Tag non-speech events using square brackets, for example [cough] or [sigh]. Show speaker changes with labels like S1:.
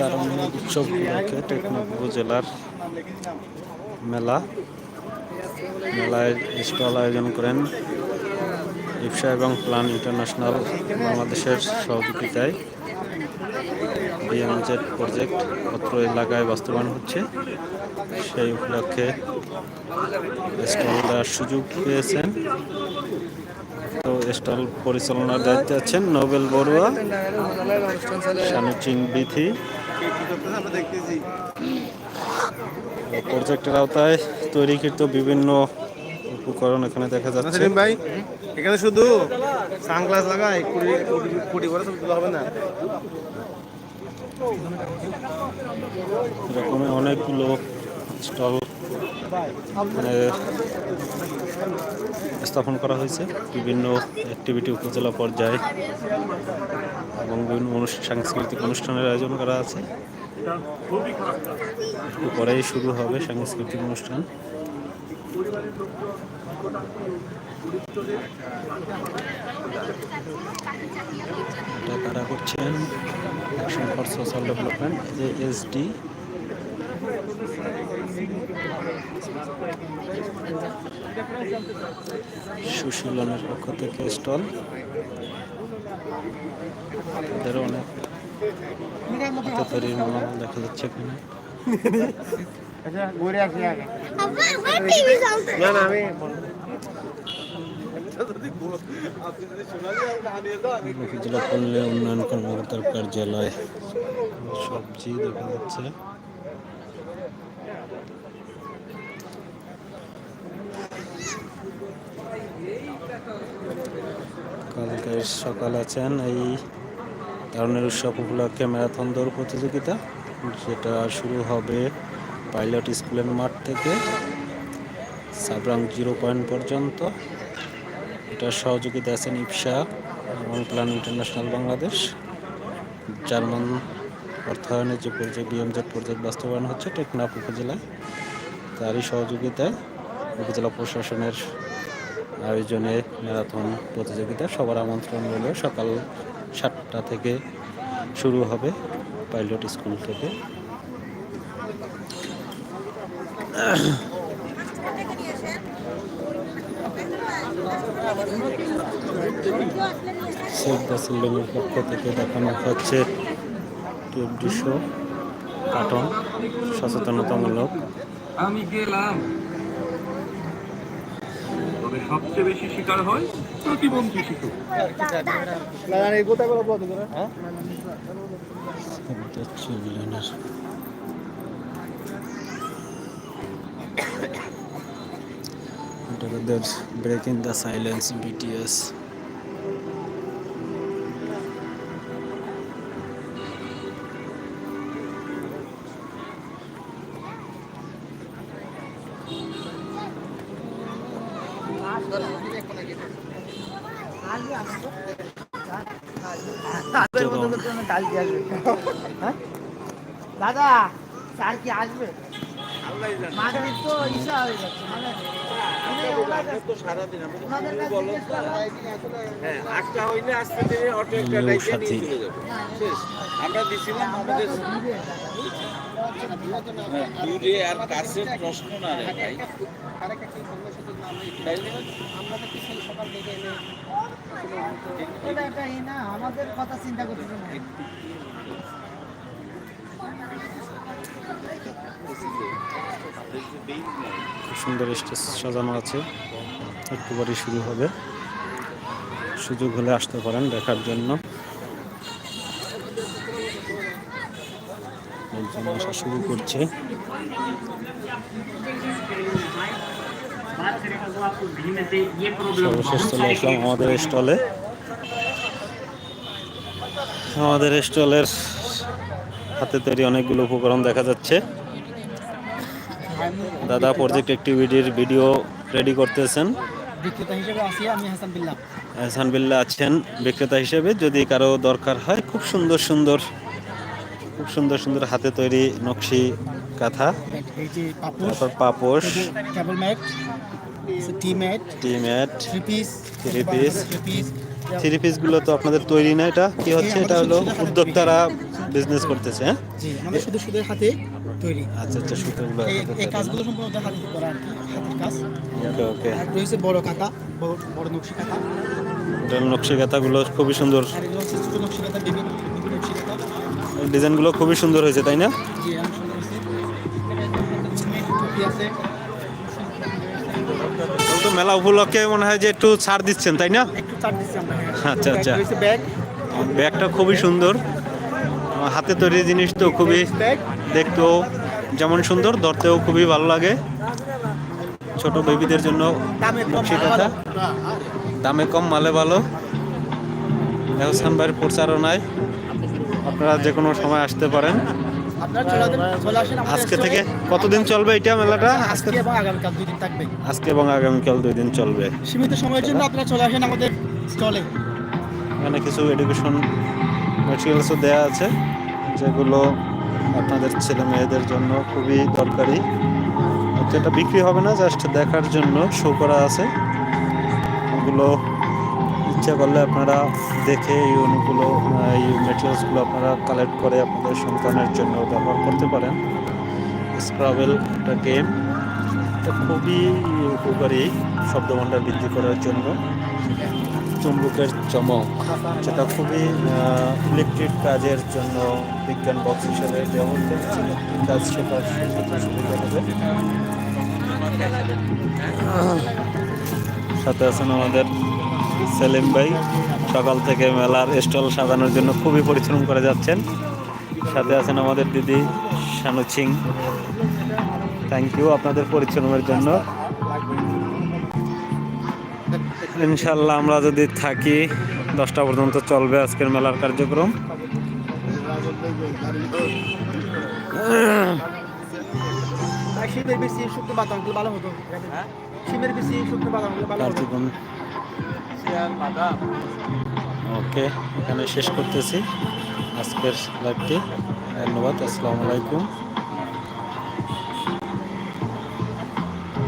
S1: কারণ উৎসব উপলক্ষে টেকনাফ জেলার মেলা। মেলায় স্টল আয়োজন করেন ইপসা এবং প্লান ইন্টারন্যাশনাল বাংলাদেশের সহযোগিতায়। বিএমজেড প্রজেক্ট অত্র এলাকায় বাস্তবায়ন হচ্ছে। সেই উপলক্ষে স্টল দেওয়ার সুযোগ পেয়েছেন। তো স্টল পরিচালনার দায়িত্বে আছেন নোবেল বড়ুয়া শানুচিন বিথি। প্রজেক্টের আওতায় তৈরিকৃত বিভিন্ন উপকরণ এখানে দেখা যাচ্ছে।
S2: ভাই এখানে শুধু সানগ্লাস লাগাই কুড়ি কুড়ি করে হবে না।
S1: এরকম অনেকগুলো স্টল মানে স্থাপন করা হয়েছে। বিভিন্ন অ্যাক্টিভিটি উপজেলা পর্যায়ে এবং বিভিন্ন সাংস্কৃতিক অনুষ্ঠানের আয়োজন করা আছে। একটু পরেই শুরু হবে সাংস্কৃতিক অনুষ্ঠান। এটা কারা করছেন? Action for social development ASD সুশীলনের পক্ষ থেকে স্টল। তাদের অনেক তৈরির দেখা যাচ্ছে এখানে [laughs]
S2: আচ্ছা ঘুরে আসি আগে। না না, আমি
S1: উপজেলা পল্লী উন্নয়ন কর্মকর্তার কার্যালয় সবজি দেখা যাচ্ছে কালকে সকাল আছেন এই ধরনের উৎসব উপলক্ষে ম্যারাথন দৌড় প্রতিযোগিতা, যেটা শুরু হবে পাইলট স্কুলের মাঠ থেকে সাবরাং জিরো পয়েন্ট পর্যন্ত। এটার সহযোগিতা আছেন ইপসা এবং প্ল্যান ইন্টারন্যাশনাল বাংলাদেশ। জার্মান অর্থায়নে যে প্রজেক্ট বিএমজেড প্রজেক্ট বাস্তবায়ন হচ্ছে টেকনাফ উপজেলায় তারই সহযোগিতায় উপজেলা প্রশাসনের আয়োজনে ম্যারাথন প্রতিযোগিতা সবার আমন্ত্রণ রইল। সকাল সাতটা থেকে শুরু হবে পাইলট স্কুল থেকে। শেখ বাসিল্লামের পক্ষ থেকে দেখানো হচ্ছে টিভি শো কার্টুন সচেতনতামূলক।
S3: আমি গেলাম। তবে সবচেয়ে বেশি শিকার হয় প্রতিবন্ধী শিশু।
S2: করে হ্যাঁ।
S1: চিলড্রেনের ব্রেকিং দ্য সাইলেন্স বিটিএস
S4: হ্যাঁ? দাদা স্যার কি আসবে
S5: আমরা দিছিলাম আমাদের দূরে। আর কাছে প্রশ্ন না রে ভাই।
S4: আমাদের কথা চিন্তা করতেছে না।
S1: সুন্দর স্টেজ সাজানো আছে। একটু পরে শুরু হবে। সুযোগ হলে আসতে পারেন দেখার জন্য। আসা শুরু করছে। সর্বশেষ চলে আসলাম আমাদের স্টলে। আমাদের স্টলের হাতে তৈরি অনেকগুলো উপকরণ দেখা যাচ্ছে। দাদা প্রজেক্ট অ্যাক্টিভিটির ভিডিও রেডি করতেছেন।
S4: বিক্রেতা হিসেবে আছি আমি হাসান বিল্লাহ।
S1: আছেন বিক্রেতা হিসেবে। যদি কারও দরকার হয় খুব সুন্দর সুন্দর খুব সুন্দর সুন্দর হাতে তৈরি নকশি কাঁথা। তারপর পাপোশ।
S4: কেবল ম্যাট টি ম্যাট
S1: টি
S4: mat
S1: three piece.
S4: Three piece
S1: three পিসগুলো তো আপনাদের তৈরি না এটা। কি হচ্ছে? এটা হলো উদ্যোক্তারা বিজনেস করতেছে হ্যাঁ?
S6: জি আমাদের শুধু সুদের হাতে তৈরি।
S1: আচ্ছা আচ্ছা সুতোগুলো
S6: এই কাজগুলো সম্পূর্ণ হাতে করা আর কি হাতের কাজ।
S1: ওকে ওকে।
S6: আর রয়েছে বড় কাঁথা বড় বড় নকশি কাঁথা।
S1: নকশি কাঁথাগুলো খুবই সুন্দর।
S6: আর এগুলো হচ্ছে ছোট নকশি কাঁথা নকশি কাঁথা।
S1: ডিজাইনগুলো খুবই সুন্দর হয়েছে তাই না?
S6: জি অনেক সুন্দর হয়েছে।
S1: তো মেলা উপলক্ষে মনে হয় যে একটু ছাড় দিচ্ছেন তাই না?
S6: একটু চার দিচ্ছি আমরা।
S1: আচ্ছা, আচ্ছা।
S6: ব্যাগ।
S1: ব্যাগটা খুবই সুন্দর। হাতে তৈরি জিনিস তো খুবই দেখতেও যেমন সুন্দর ধরতেও খুবই ভালো লাগে। ছোট বেবিদের জন্য
S6: দামে কম
S1: নকশি কাঁথা। দামে কম মালে ভালো। এহসান ভাইয়ের প্রচারণায় আপনারা যে কোনো সময় আসতে পারেন। আজকে থেকে কতদিন চলবে এটা মেলাটা?
S6: আজকে এবং আগামীকাল দুই দিন থাকবে।
S1: আজকে এবং আগামীকাল দুই দিন চলবে।
S6: সীমিত সময়ের জন্য আপনারা চলে আসেন আমাদের স্টলে
S1: এখানে কিছু এডুকেশন ম্যাটেরিয়ালসও দেওয়া আছে, যেগুলো আপনাদের ছেলে মেয়েদের জন্য খুবই দরকারি। এটা বিক্রি হবে না জাস্ট দেখার জন্য শো করা আছে। ওগুলো ইচ্ছা করলে আপনারা দেখে এই অনুগুলো এই মেটেরিয়ালসগুলো আপনারা কালেক্ট করে আপনাদের সন্তানের জন্য ব্যবহার করতে পারেন। স্ক্রাবেল একটা গেম এটা খুবই উপকারী শব্দভাণ্ডার বৃদ্ধি করার জন্য। চুম্বকের চমক যেটা খুবই ইলেকট্রিক কাজের জন্য বিজ্ঞান বক্স হিসেবে হচ্ছে কাজ শেখার সাথে আছেন আমাদের সেলিম ভাই। সকাল থেকে মেলার স্টল সাজানোর জন্য খুবই পরিশ্রম করে যাচ্ছেন। সাথে আছেন আমাদের দিদি শানু সিং। থ্যাংক ইউ আপনাদের পরিশ্রমের জন্য। ইনশাল্লাহ আমরা যদি থাকি দশটা পর্যন্ত চলবে আজকের মেলার কার্যক্রম।
S6: হ্যাঁ?
S1: ওকে এখানে শেষ করতেছি। আজকের লাইভটি ধন্যবাদ আসসালামু আলাইকুম।